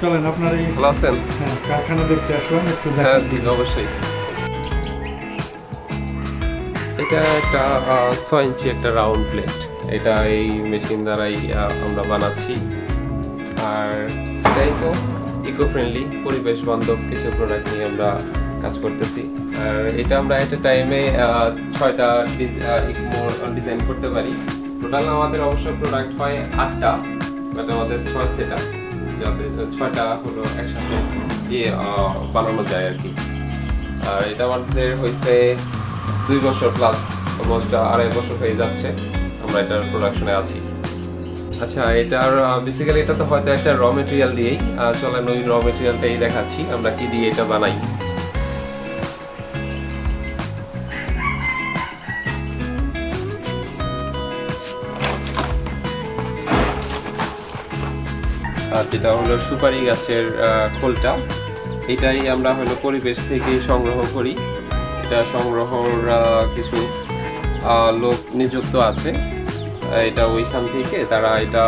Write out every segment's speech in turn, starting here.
চলেন আপনার এই আছেন? হ্যাঁ, কারখানা দেখতে আসলাম একটু হ্যাঁ দেখান। জি অবশ্যই। এটা একটা ছয় ইঞ্চি একটা রাউন্ড প্লেট এটা এই মেশিন দ্বারাই আমরা বানাচ্ছি। আর এটাই তো ইকো ফ্রেন্ডলি পরিবেশ বান্ধব কিছু প্রোডাক্ট নিয়ে আমরা কাজ করতেছি। আর এটা আমরা একটা টাইমে ছয়টা ডিজাইন করতে পারি। টোটাল আমাদের অবশ্য প্রোডাক্ট হয় আটটা বাট আমাদের ছয় সেটা যাতে ছয়টা হলো একসাথে দিয়ে বানানো যায় আর কি। আর এটা আমাদের হয়েছে দুই বছর প্লাস অলমোস্ট আড়াই বছর হয়ে যাচ্ছে আমরা এটার প্রোডাকশনে আছি। আচ্ছা এটার বেসিক্যালি এটা তো হয়তো একটা র মেটেরিয়াল দিয়েই চলেন ওই র মেটেরিয়ালটাই দেখাচ্ছি, আমরা কি দিয়ে এটা বানাই। যেটা হলো সুপারি গাছের খোলটা, এটাই আমরা হলো পরিবেশ থেকে সংগ্রহ করি। এটা সংগ্রহর কিছু লোক নিযুক্ত আছে। এটা ওইখান থেকে তারা এটা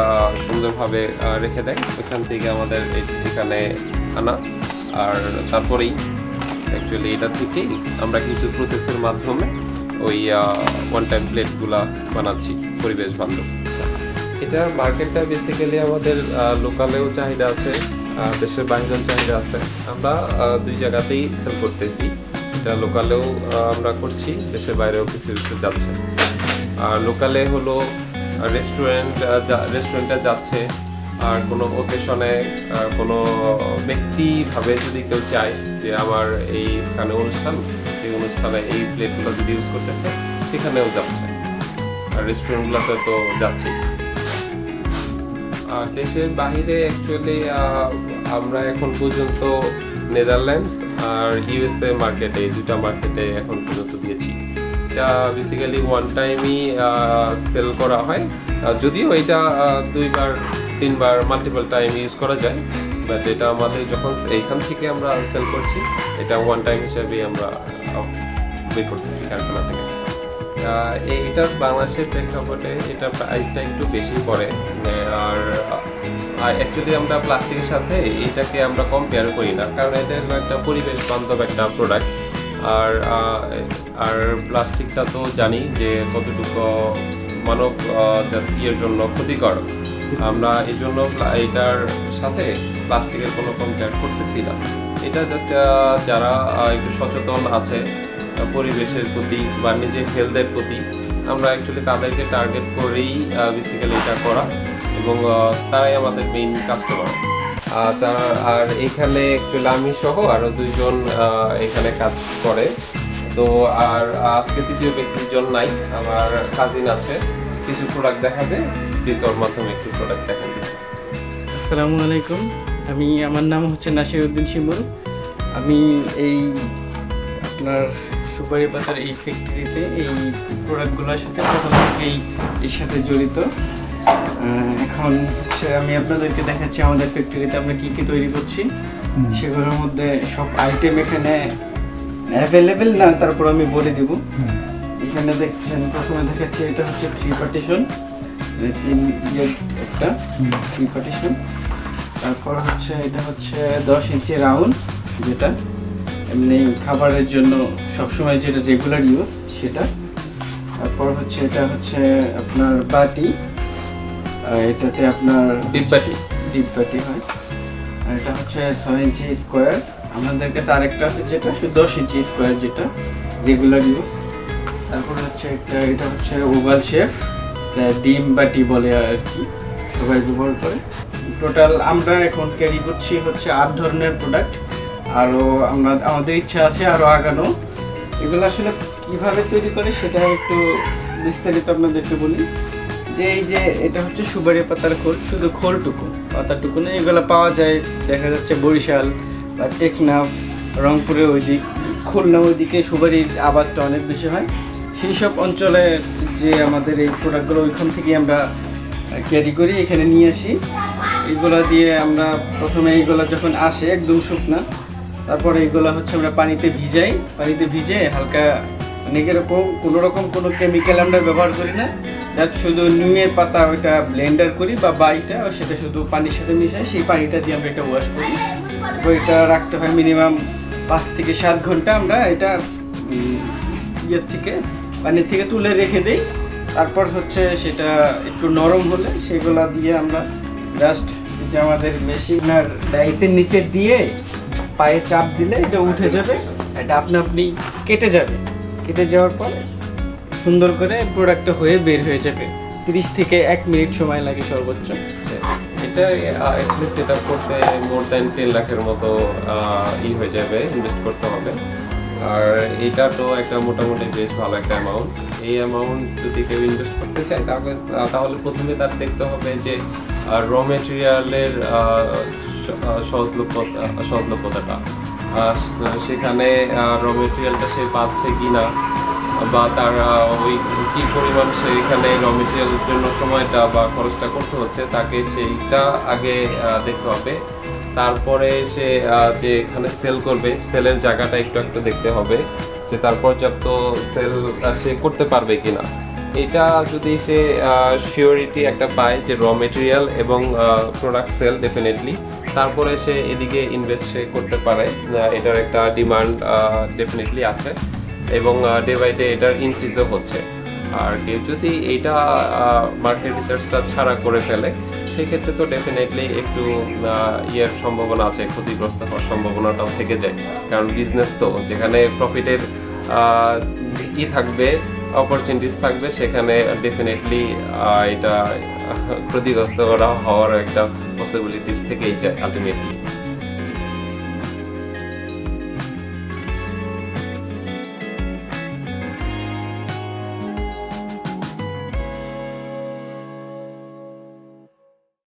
সুন্দরভাবে রেখে দেয়। ওইখান থেকে আমাদের এখানে আনা। আর তারপরেই অ্যাকচুয়ালি এটা থেকেই আমরা কিছু প্রসেসের মাধ্যমে ওই ওয়ান টাইম প্লেটগুলা বানাচ্ছি পরিবেশ বান্ধব। এটার মার্কেটটা বেসিক্যালি আমাদের লোকালেও চাহিদা আছে দেশের বাইরেও চাহিদা আছে। আমরা দুই জায়গাতেই সেল করতেছি। এটা লোকালেও আমরা করছি, দেশের বাইরেও কিছু কিছু যাচ্ছে। আর লোকালে হলো রেস্টুরেন্ট রেস্টুরেন্টে যাচ্ছে। আর কোনো ওকেশনে কোনো ব্যক্তিভাবে যদি কেউ চায় যে আমার এইখানে অনুষ্ঠান, সেই অনুষ্ঠানে এই প্লেটগুলো যদি ইউজ করতে চায়, সেখানেও যাচ্ছে। আর রেস্টুরেন্টগুলোতে তো যাচ্ছেই। দেশের বাইরে অ্যাকচুয়ালি আমরা এখন পর্যন্ত নেদারল্যান্ডস আর ইউএসএ মার্কেটে এই দুটা মার্কেটে এখন পর্যন্ত দিয়েছি। এটা বেসিক্যালি ওয়ান টাইমই সেল করা হয়। যদিও এটা দুইবার তিনবার মাল্টিপল টাইম ইউজ করা যায় বাট এটা আমাদের যখন এইখান থেকে আমরা সেল করছি এটা ওয়ান টাইম হিসাবেই আমরা বের করতেছি কারখানা থেকে। আহ, এই- এটার বাংলাদেশের প্রেক্ষাপটে এটা প্রাইসটা একটু বেশি পড়ে মানে আর অ্যাকচুয়ালি আমরা প্লাস্টিকের সাথে এটাকে আমরা কম্পেয়ার করি না, কারণ এটা হলো একটা পরিবেশ বান্ধব একটা প্রোডাক্ট আর আর প্লাস্টিকটা তো জানি যে কতটুকু, মানব জাতির জন্য ক্ষতিকর। আমরা এই জন্য এটার সাথে প্লাস্টিকের কোনো কম্পেয়ার করতেছি না। এটা জাস্ট যারা একটু সচেতন আছে, পরিবেশের প্রতি বা নিজের হেলথের প্রতি, আমরা অ্যাকচুয়ালি তাদেরকে টার্গেট করেই বেসিক্যালি এটা করা। এবং তারাই আমাদের মেইন কাস্টমার তার, আর এখানে অ্যাকচুয়ালি আমি সহ আরও দুইজন এখানে কাজ করে। তো, আর আজকে তৃতীয় ব্যক্তিজন নাই, আমার কাজিন আছে। কিছু প্রোডাক্ট দেখাবে ওর মাধ্যমে একটু প্রোডাক্ট দেখান আসসালামু আলাইকুম। আমি, আমার নাম হচ্ছে নাসির উদ্দিন শিমুল। আমি এই আপনার সুপারি পাতার এই ফ্যাক্টরিতে এই প্রোডাক্টগুলোর সাথে প্রথম থেকেই এর সাথে জড়িত। এখন হচ্ছে আমি আপনাদেরকে দেখাচ্ছি আমাদের ফ্যাক্টরিতে আমরা কী কী তৈরি করছি। সেগুলোর মধ্যে সব আইটেম এখানে অ্যাভেলেবেল না তারপর আমি বলে দিব। এখানে দেখছেন প্রথমে দেখাচ্ছি এটা হচ্ছে থ্রি পার্টিশন তিন একটা থ্রি পার্টিশন তারপর হচ্ছে এটা হচ্ছে দশ ইঞ্চি রাউন্ড যেটা। এমনি খাবারের জন্য সবসময় যেটা রেগুলার ইউজ সেটা। তারপর হচ্ছে এটা হচ্ছে আপনার বাটি। এটাতে আপনার ডিপ বাটি। ডিপ বাটি হয়। আর এটা হচ্ছে ছয় ইঞ্চি স্কোয়ার। আমাদের কাছে আরেকটা আছে যেটা দশ ইঞ্চি স্কোয়ার যেটা রেগুলার ইউজ তারপর হচ্ছে একটা এটা হচ্ছে ওভাল শেফ ডিম বাটি বলে আর কি সবাই ব্যবহার করে। টোটাল আমরা এখন ক্যারি করছি হচ্ছে আট ধরনের প্রোডাক্ট আরও আমরা আমাদের ইচ্ছা আছে আরও আগানো। এগুলো আসলে কীভাবে তৈরি করে সেটা একটু বিস্তারিত আপনাদেরকে বলি। যে এই যে এটা হচ্ছে সুপারি পাতার খোল, শুধু খোলটুকু। পাতাটুকু না এগুলো পাওয়া যায়, দেখা যাচ্ছে বরিশাল বা টেকনাফ, রংপুরের ওই দিক খুলনা ওইদিকে সুপারির আবাদটা অনেক বেশি হয়। সেই সব অঞ্চলে যে আমাদের এই প্রোডাক্টগুলো ওইখান থেকে আমরা ক্যারি করি, এখানে নিয়ে আসি। এগুলো দিয়ে আমরা প্রথমে এইগুলো যখন আসে, একদম শুকনা, তারপরে এইগুলো হচ্ছে আমরা পানিতে ভিজাই। পানিতে ভিজে হালকা মানে এরকম কোনো রকম কোনো কেমিক্যাল আমরা ব্যবহার করি না। জাস্ট শুধু নিমের পাতা ওইটা ব্লেন্ডার করি বা বাইটা সেটা শুধু পানির সাথে মিশাই, সেই পানিটা দিয়ে আমরা এটা ওয়াশ করি। এটা রাখতে হয় মিনিমাম পাঁচ থেকে সাত ঘণ্টা। আমরা এটা ইয়ের থেকে, পানির থেকে তুলে রেখে দিই। তারপর হচ্ছে সেটা একটু নরম হলে সেগুলা দিয়ে আমরা জাস্ট যে আমাদের মেশিনার ডাইসের নিচে দিয়ে পায়ে চাপ দিলে এটা উঠে যাবে। এটা আপনা আপনি কেটে যাবে। কেটে যাওয়ার পরে সুন্দর করে প্রোডাক্টটা হয়ে বের হয়ে যাবে। তিরিশ থেকে এক মিনিট সময় লাগে সর্বোচ্চ। এটা অ্যাটলিস্ট সেট করতে মোর দ্যান টেন লাখের মতো ই হয়ে যাবে ইনভেস্ট করতে হবে। আর এটা তো একটা মোটামুটি বেশ ভালো একটা অ্যামাউন্ট এই অ্যামাউন্ট যদি কেউ ইনভেস্ট করতে চায়, তাহলে তাহলে প্রথমে তার দেখতে হবে যে র মেটেরিয়ালের সহজলভ্যতা সহজলভ্যতাটা। সেখানে র মেটেরিয়ালটা সে পাচ্ছে কি না বা তার ওই কি পরিমাণ সে এখানে র মেটেরিয়ালের জন্য সময়টা বা খরচটা করতে হচ্ছে, তাকে সেইটা আগে দেখতে হবে। তারপরে সে যে এখানে সেল করবে সেলের জায়গাটা একটু একটু দেখতে হবে যে তার পর্যাপ্ত সেল সে করতে পারবে কিনা। এটা যদি সে শিওরিটি একটা পায় যে র মেটেরিয়াল এবং প্রোডাক্ট সেল ডেফিনেটলি তারপরে সে এদিকে ইনভেস্ট সে করতে পারে। এটার একটা ডিমান্ড ডেফিনেটলি আছে। এবং ডে বাই ডে এটার ইনক্রিজও হচ্ছে। আর কেউ যদি এইটা মার্কেট রিসার্চটা ছাড়া করে ফেলে, সেক্ষেত্রে তো ডেফিনেটলি একটু ইয়ের সম্ভাবনা আছে, ক্ষতিগ্রস্ত হওয়ার সম্ভাবনাটাও থেকে যায়। কারণ বিজনেস তো, যেখানে প্রফিটের ই থাকবে অপরচুনিটিস থাকবে, সেখানে ডেফিনেটলি এটা ক্ষতিগ্রস্ত করা হওয়ার একটা পসিবিলিটিস থেকেই যায় আলটিমেটলি